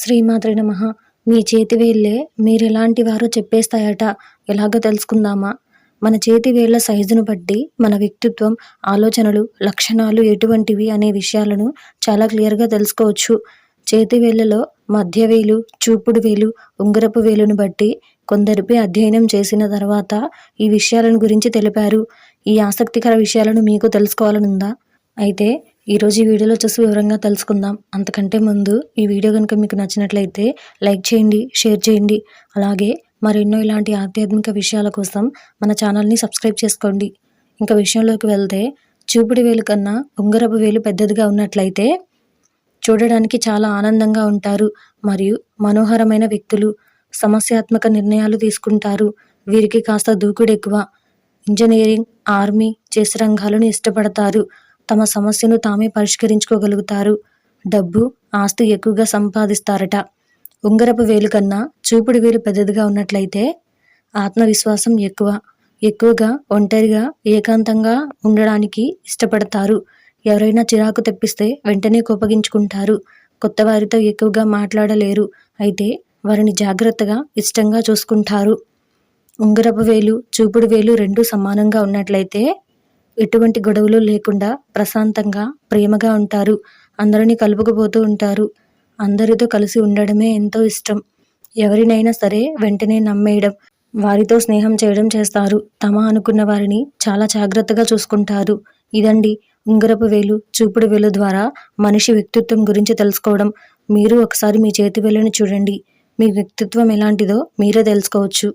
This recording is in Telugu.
శ్రీమాత్రి నమ. మీ చేతి వేళ్ళే మీరెలాంటి వారో చెప్పేస్తాయట. ఎలాగో తెలుసుకుందామా? మన చేతి వేళ్ళ సైజును బట్టి మన వ్యక్తిత్వం ఆలోచనలు లక్షణాలు ఎటువంటివి అనే విషయాలను చాలా క్లియర్గా తెలుసుకోవచ్చు. చేతి వేళ్ళలో మధ్య వేలు చూపుడు వేలు ఉంగరపు వేలును బట్టి కొందరిపై అధ్యయనం చేసిన తర్వాత ఈ విషయాలను గురించి తెలిపారు. ఈ ఆసక్తికర విషయాలను మీకు తెలుసుకోవాలనుందా? అయితే ఈరోజు ఈ వీడియోలో చూసి వివరంగా తెలుసుకుందాం. అంతకంటే ముందు ఈ వీడియో కనుక మీకు నచ్చినట్లయితే లైక్ చేయండి షేర్ చేయండి. అలాగే మరెన్నో ఇలాంటి ఆధ్యాత్మిక విషయాల కోసం మన ఛానల్ని సబ్స్క్రైబ్ చేసుకోండి. ఇంకా విషయంలోకి వెళ్తే చూపుడు వేలు కన్నా ఉంగరపు వేలు పెద్దదిగా ఉన్నట్లయితే చూడడానికి చాలా ఆనందంగా ఉంటారు మరియు మనోహరమైన వ్యక్తులు సమస్యాత్మక నిర్ణయాలు తీసుకుంటారు. వీరికి కాస్త దూకుడు ఎక్కువ. ఇంజనీరింగ్ ఆర్మీ చేసే రంగాలను ఇష్టపడతారు. తమ సమస్యను తామే పరిష్కరించుకోగలుగుతారు. డబ్బు ఆస్తి ఎక్కువగా సంపాదిస్తారట. ఉంగరపు వేలు కన్నా చూపుడు వేలు పెద్దదిగా ఉన్నట్లయితే ఆత్మవిశ్వాసం ఎక్కువ. ఎక్కువగా ఒంటరిగా ఏకాంతంగా ఉండడానికి ఇష్టపడతారు. ఎవరైనా చిరాకు తెప్పిస్తే వెంటనే కోపగించుకుంటారు. కొత్త వారితో ఎక్కువగా మాట్లాడలేరు. అయితే వారిని జాగ్రత్తగా ఇష్టంగా చూసుకుంటారు. ఉంగరపు వేలు చూపుడు వేలు రెండు సమానంగా ఉన్నట్లయితే ఎటువంటి గొడవలు లేకుండా ప్రశాంతంగా ప్రేమగా ఉంటారు. అందరినీ కలుపుకుపోతూ ఉంటారు. అందరితో కలిసి ఉండడమే ఎంతో ఇష్టం. ఎవరినైనా సరే వెంటనే నమ్మేయడం వారితో స్నేహం చేయడం చేస్తారు. తమ అనుకున్న వారిని చాలా జాగ్రత్తగా చూసుకుంటారు. ఇదండి ఉంగరపు వేలు చూపుడు వేలు ద్వారా మనిషి వ్యక్తిత్వం గురించి తెలుసుకోవడం. మీరు ఒకసారి మీ చేతి వేలుని చూడండి. మీ వ్యక్తిత్వం ఎలాంటిదో మీరే తెలుసుకోవచ్చు.